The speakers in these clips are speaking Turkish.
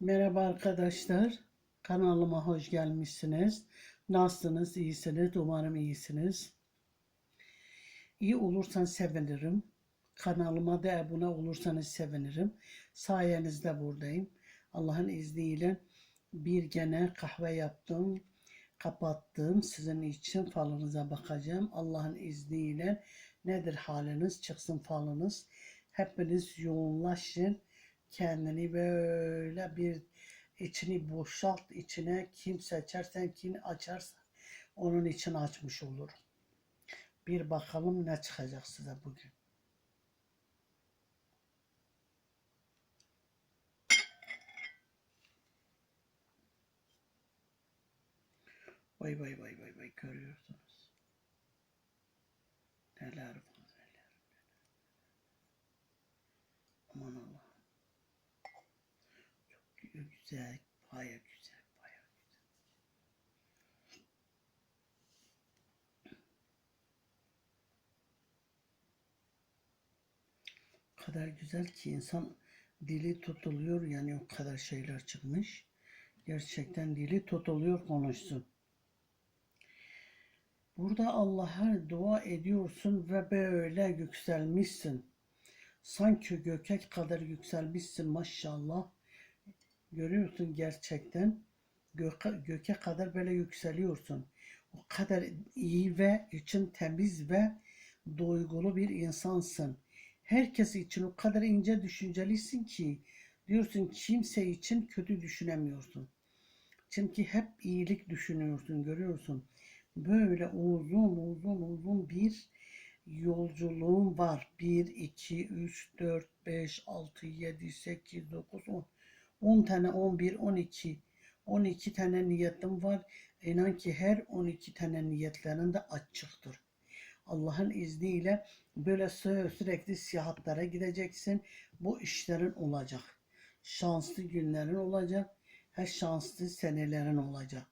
Merhaba arkadaşlar. Kanalıma hoş gelmişsiniz. Nasılsınız? İyisiniz? Umarım iyisiniz. İyi olursan sevinirim. Kanalıma da abone olursanız sevinirim. Sayenizde buradayım. Allah'ın izniyle bir gene kahve yaptım. Kapattım. Sizin için falınıza bakacağım. Allah'ın izniyle nedir haliniz? Çıksın falınız. Hepiniz yoğunlaşın kendini böyle bir içini boşalt içine kim seçersen kim açarsa onun için açmış olur. Bir bakalım ne çıkacak size bugün. Vay vay vay vay vay görüyorsunuz. Neler var Güzel, baya güzel, baya güzel. Kadar güzel ki insan dili tutuluyor yani o kadar şeyler çıkmış. Gerçekten dili tutuluyor konuşsun. Burada Allah'a dua ediyorsun ve böyle yükselmişsin. Sanki göke kadar yükselmişsin maşallah. Görüyorsun gerçekten göke, göke kadar böyle yükseliyorsun. O kadar iyi ve için temiz ve duygulu bir insansın. Herkes için o kadar ince düşüncelisin ki diyorsun kimse için kötü düşünemiyorsun. Çünkü hep iyilik düşünüyorsun, görüyorsun. Böyle uzun uzun uzun bir yolculuğun var. 1, 2, 3, 4, 5, 6, 7, 8, 9, 10. 10 tane 11, 12, 12 tane niyetim var. İnan ki her 12 tane niyetlerin de açıktır. Allah'ın izniyle böyle sü- sürekli siyahatlere gideceksin. Bu işlerin olacak. Şanslı günlerin olacak. Her şanslı senelerin olacak.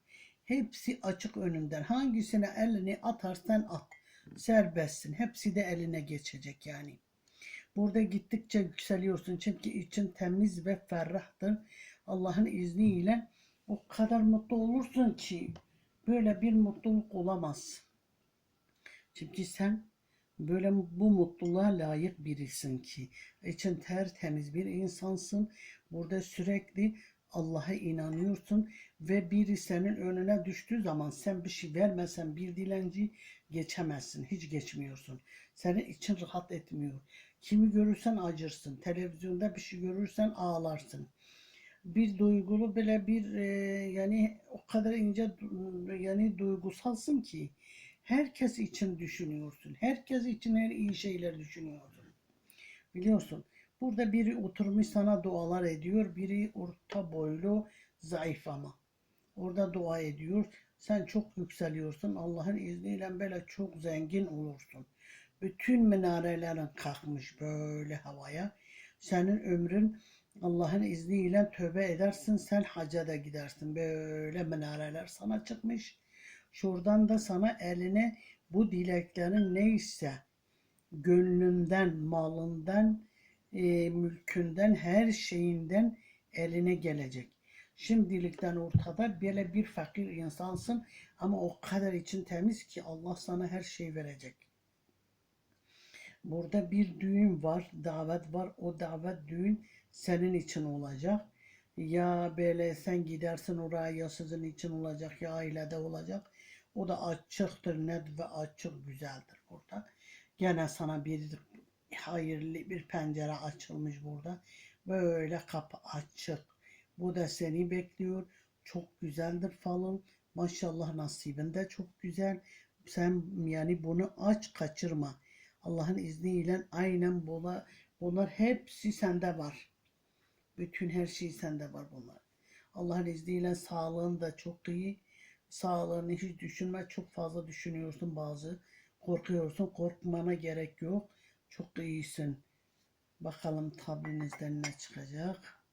Hepsi açık önünden. Hangisine elini atarsan at. Serbestsin. Hepsi de eline geçecek yani. Burada gittikçe yükseliyorsun. Çünkü için temiz ve ferrahtır. Allah'ın izniyle o kadar mutlu olursun ki böyle bir mutluluk olamaz. Çünkü sen böyle bu mutluluğa layık birisin ki için tertemiz bir insansın. Burada sürekli Allah'a inanıyorsun ve biri senin önüne düştüğü zaman sen bir şey vermesen bir dilenci geçemezsin. Hiç geçmiyorsun. Senin için rahat etmiyor. Kimi görürsen acırsın. Televizyonda bir şey görürsen ağlarsın. Bir duygulu bile bir e, yani o kadar ince yani duygusalsın ki herkes için düşünüyorsun. Herkes için her iyi şeyler düşünüyorsun. Biliyorsun. Burada biri oturmuş sana dualar ediyor. Biri orta boylu, zayıf ama. Orada dua ediyor. Sen çok yükseliyorsun. Allah'ın izniyle böyle çok zengin olursun. Bütün minarelerin kalkmış böyle havaya. Senin ömrün Allah'ın izniyle tövbe edersin. Sen hacca da gidersin. Böyle minareler sana çıkmış. Şuradan da sana eline bu dileklerin neyse gönlünden, malından, e, mülkünden, her şeyinden eline gelecek. Şimdilikten ortada böyle bir fakir insansın ama o kadar için temiz ki Allah sana her şey verecek. Burada bir düğün var, davet var. O davet düğün senin için olacak. Ya böyle sen gidersin oraya ya sizin için olacak ya ailede olacak. O da açıktır, net ve açık güzeldir burada. Gene sana bir hayırlı bir pencere açılmış burada. Böyle kapı açık. Bu da seni bekliyor. Çok güzeldir falan. Maşallah nasibin de çok güzel. Sen yani bunu aç kaçırma. Allah'ın izniyle aynen bunlar, bunlar hepsi sende var. Bütün her şey sende var bunlar. Allah'ın izniyle sağlığın da çok iyi. Sağlığını hiç düşünme. Çok fazla düşünüyorsun bazı. Korkuyorsun. Korkmana gerek yok. Çok iyisin. Bakalım tablinizden ne çıkacak.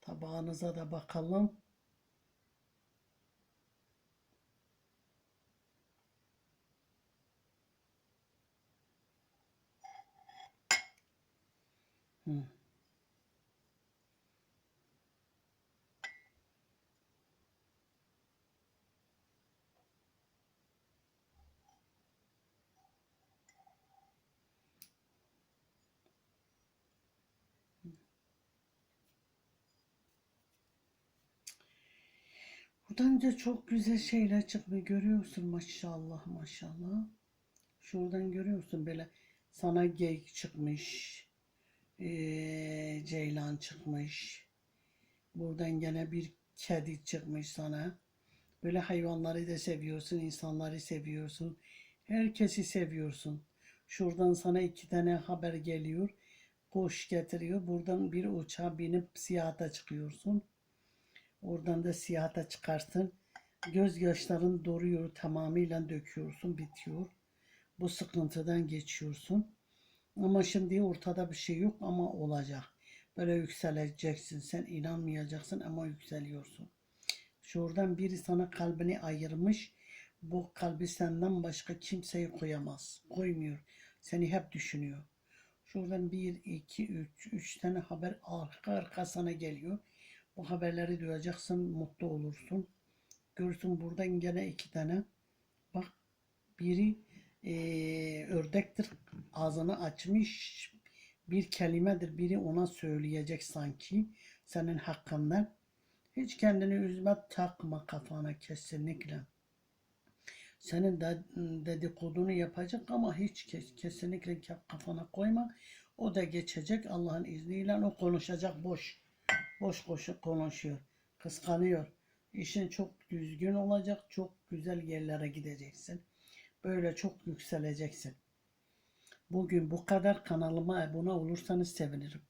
Tabağınıza da bakalım. Buradan da çok güzel şeyler çıkmıyor. Görüyorsun maşallah maşallah. Şuradan görüyorsun böyle sana geyik çıkmış. Ee, ceylan çıkmış. Buradan gene bir kedi çıkmış sana. Böyle hayvanları da seviyorsun, insanları seviyorsun. Herkesi seviyorsun. Şuradan sana iki tane haber geliyor. Koş getiriyor. Buradan bir uçağa binip siyahata çıkıyorsun. Oradan da siyahata çıkarsın. Gözyaşların doruyor, tamamıyla döküyorsun, bitiyor. Bu sıkıntıdan geçiyorsun. Ama şimdi ortada bir şey yok ama olacak. Böyle yükseleceksin. Sen inanmayacaksın ama yükseliyorsun. Şuradan biri sana kalbini ayırmış. Bu kalbi senden başka kimseyi koyamaz. Koymuyor. Seni hep düşünüyor. Şuradan bir, iki, üç, üç tane haber arka arka sana geliyor. Bu haberleri duyacaksın, mutlu olursun. Görsün buradan gene iki tane. Bak biri eee, ördektir. Ağzını açmış bir kelimedir. Biri ona söyleyecek sanki senin hakkından. Hiç kendini üzme takma kafana kesinlikle. Senin de, dedikodunu yapacak ama hiç kes- kesinlikle ke- kafana koyma. O da geçecek Allah'ın izniyle o konuşacak boş. Boş koşu konuşuyor. Kıskanıyor. İşin çok düzgün olacak. Çok güzel yerlere gideceksin. Böyle çok yükseleceksin. Bugün bu kadar kanalıma abone olursanız sevinirim.